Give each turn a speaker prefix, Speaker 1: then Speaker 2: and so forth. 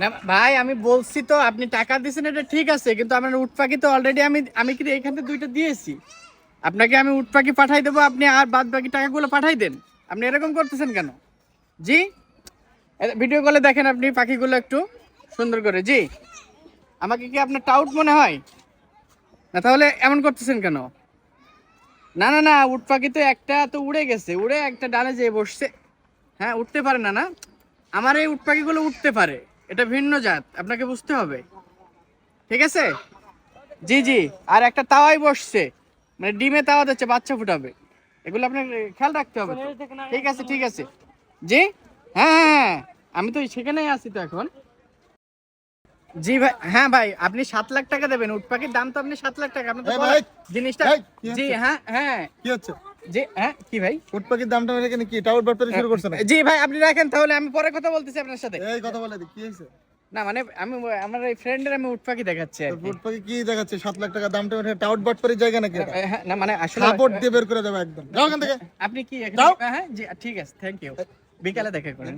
Speaker 1: না, ভাই, আমি বলছি তো, আপনি টাকা দিয়েছেন, এটা ঠিক আছে, কিন্তু আমার উট পাখি তো অলরেডি আমি আমি কি এখান দুইটা দিয়েছি? আপনাকে আমি উট পাখি পাঠাই দেবো, আপনি আর বাদ বাকি টাকাগুলো পাঠাই দেন। আপনি এরকম করতেছেন কেন? জি? ভিডিও কলে দেখেন আপনি পাখিগুলো একটু সুন্দর করে। জি? আমাকে কি আপনার টাউট মনে হয়? না, তাহলে এমন করতেছেন কেন? না না না, উট পাখি তো একটা তো উড়ে গেছে, উড়ে একটা ডালে যেয়ে বসছে। হ্যাঁ উঠতে পারে না না? আমার এই উট পাখিগুলো উঠতে পারে। এটা ভিন্ন জাত আপনাকে বুঝতে হবে। ঠিক আছে? জি জি আর একটা তাওয়াই বসছে মানে ডিমে তাওয়া দিচ্ছে বাচ্চা ফুটাবে। এগুলো আপনার খেয়াল রাখতে হবে ঠিক আছে ঠিক আছে। জি? হ্যাঁ হ্যাঁ হ্যাঁ আমি তো সেখানেই আছি তো এখন। জি ভাই হ্যাঁ ভাই আপনি সাত লাখ টাকা দেবেন উট পাখির দাম তো আপনি সাত লাখ টাকা আপনি তো
Speaker 2: এই
Speaker 1: বলেন।
Speaker 2: ভাই,
Speaker 1: জিনিসটা জি হ্যাঁ হ্যাঁ।
Speaker 2: কি হচ্ছে?
Speaker 1: হ্যাঁ কি ভাই?
Speaker 2: উট পাখির দামটা এখানে কি টাউট বাটপারি শুরু করছে
Speaker 1: জি ভাই আপনি রাখেন তাহলে আমি পরে কথা বলতেছি আপনার সাথে।
Speaker 2: এই কথা বলে দি, কি
Speaker 1: না মানে আমি আমার এই ফ্রেন্ডের আমি উট পাখি দেখাচ্ছি আর কি।
Speaker 2: উট পাখি কি দেখাচ্ছে? সাত লাখ টাকা দামটা টাউট জায়গা নাকি
Speaker 1: হ্যাঁ, না মানে আসলে
Speaker 2: সাপোর্ট দিয়ে বের করে দেবে একদম। যাও এখান থেকে।
Speaker 1: আপনি কি হ্যাঁ ঠিক আছে থ্যাংক ইউ বিকালে দেখা করেন।